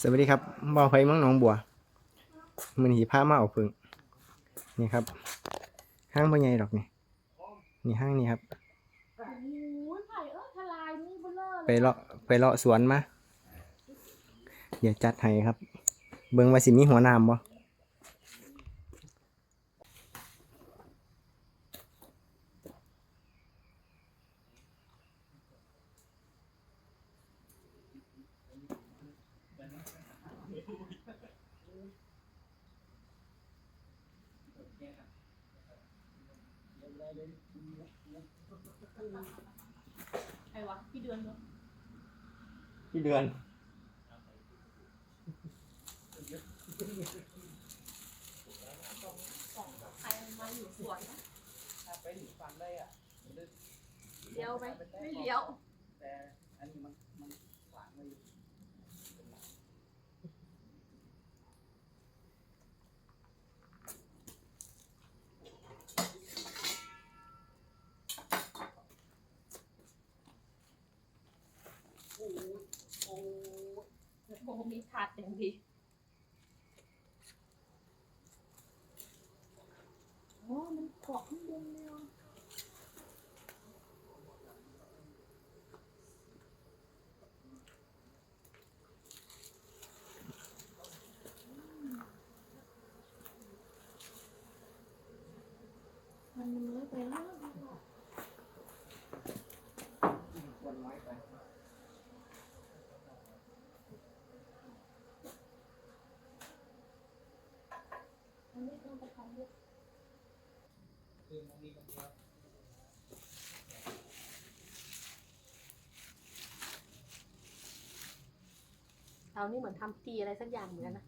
สวัสดีครับบ่าวไผ่มังหนองบัวมันหีผ้ามาออกพึ่งนี่ครับ ห้างพ่อใหญ่ดอกนี่นี่ห้างนี่ครับ ไปเลาะไปเลาะสวนมาเดี๋ยวจัดให้ครับ เบิ่งว่าสิมีหัวน้ำบ่ หนามบ่ใครวะพี่เดือนเนาะพี่เดือนใครมาอยู่สวนนะถ้าไปถึงฟังได้อะเลี้ยวไหมไม่เลี้ยวแต่อันนี้มันมันขวางไว้อยู่ โอ้โอ้โห มีถาดอย่างดีโอ้มันเกาะข้างบนเลยอะมันมันน้อยไปแล้ว ควรน้อยไป มันไม่ต้องไปทำเยอะ คือมันมีคนเดียวเรานี่เหมือนทำตีอะไรสักอย่างเหมือนกันนะ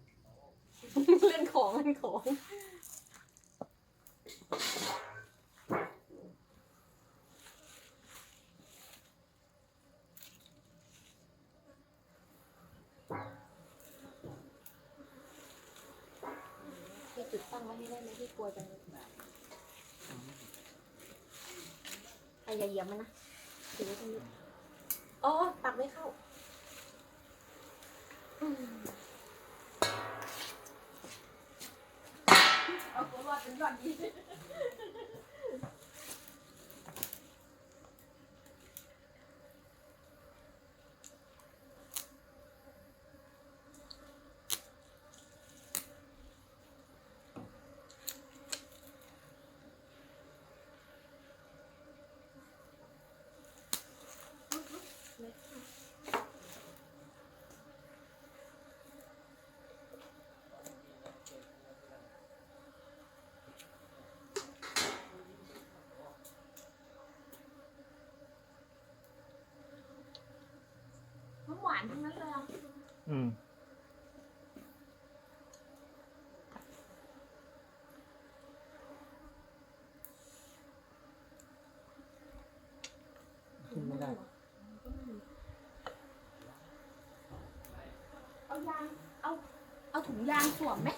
เล่นของเล่นของ พี่จุดตั้งไว้ให้ได้ไหมพี่กลัวจังเลยไอ้อย่าเหยียบมันนะถือไว้ตรงนี้อ๋อตักไม่เข้าเอาตัวรอดเป็นก่อนดี น้ำหวานทั้งนั้นเลยอะ อืมขึ้นไม่ได้เอายางเอาเอาถุงยางสวมไหม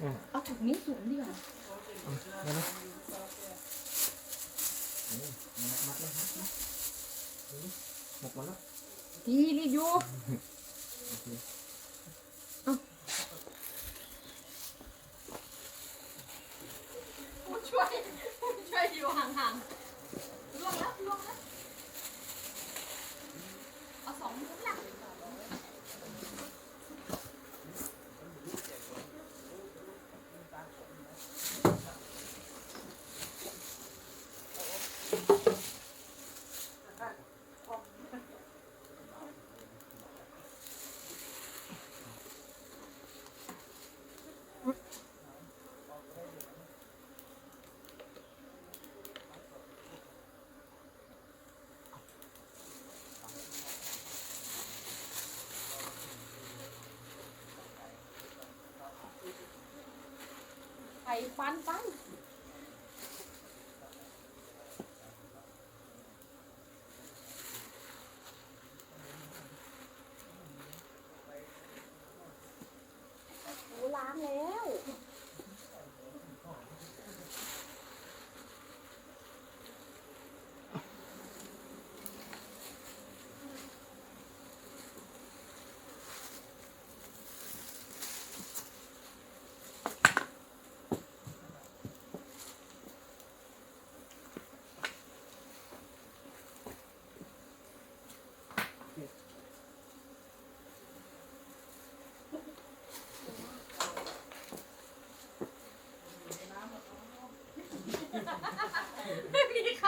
อืมเอาถุงนี้สวมดีกว่าได้ไหมมัดเลยครับหมกมาแล้วดีรีบอยู่ ผู้ช่วยผู้ช่วยอยู่ห่างๆล่วงแล้วล่วงแล้วเอาสองนิ้วหลัง ไป ฟันฟัน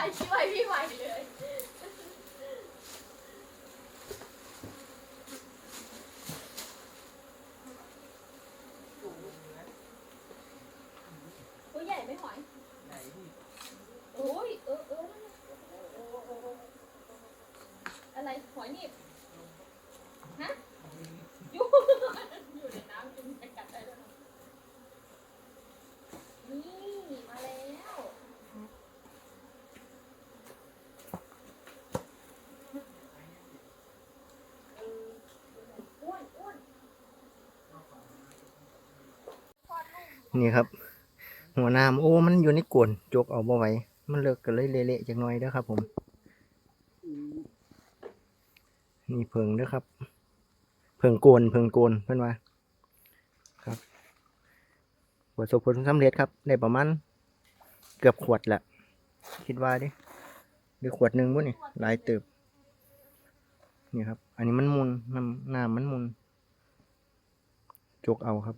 I feel 鱼 นี่ครับ หัวน้ำโอ้มันอยู่ในกวนจกเอาบ่ไหวมันเลิกกันเลยเละๆจักหน่อยเด้อครับ ผมนี่เพิงเด้อครับ เพิงโกนเพิงโกนเพื่อนว่าครับประสบผลสำเร็จครับได้ประมาณเกือบขวดแหละคิดว่าดิหรือขวดหนึ่งบุนี่หลายเติบนี่ครับ อันนี้มันมุนน้ำน้ำมันมุนจกเอาครับ